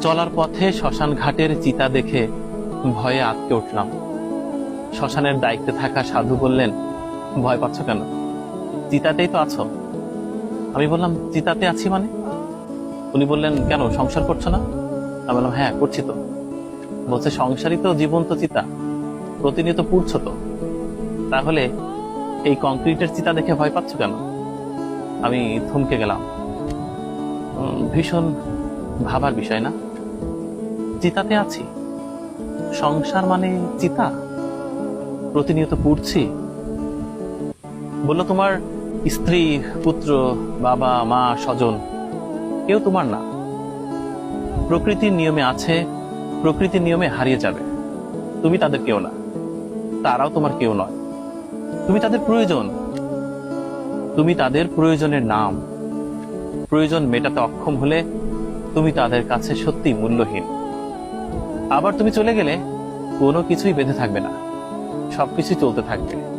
চলার পথে শ্মশান ঘাটের চিতা দেখে ভয়ে আটকে উঠলাম। শ্মশানের দায়িত্বে থাকা সাধু বললেন, ভয় পাচ্ছ কেন? চিতাতেই তো আছো। আমি বললাম, চিতাতে আছি মানে? উনি বললেন, কেন, সংসার করছ না? আমি বললাম হ্যাঁ করছি তো। বলছে, সংসারই তো জীবন্ত চিতা, প্রতিনিয়ত পুড়ছ তো। তাহলে এই কংক্রিটের চিতা দেখে ভয় পাচ্ছ কেন? আমি থমকে গেলাম। ভীষণ ভাবার বিষয় না। চিতাতে আছি। সংসার মানে চিতা। প্রতিনিয়ত পুড়ছি। বলল, তোমার স্ত্রী, পুত্র, বাবা, মা, স্বজন, কেউ তোমার না। প্রকৃতির নিয়মে আছে, প্রকৃতির নিয়মে হারিয়ে যাবে। তুমি তাদের কেউ না। তারাও তোমার কেউ নয়। তুমি তাদের প্রয়োজন। তুমি তাদের প্রয়োজনের নাম। প্রয়োজন মেটাতে অক্ষম হলে তুমি তাদের কাছে সত্যি মূল্যহীন। আবার তুমি চলে গেলে কোনো কিছুই বেঁধে থাকবে না। সবকিছু চলতে থাকবে।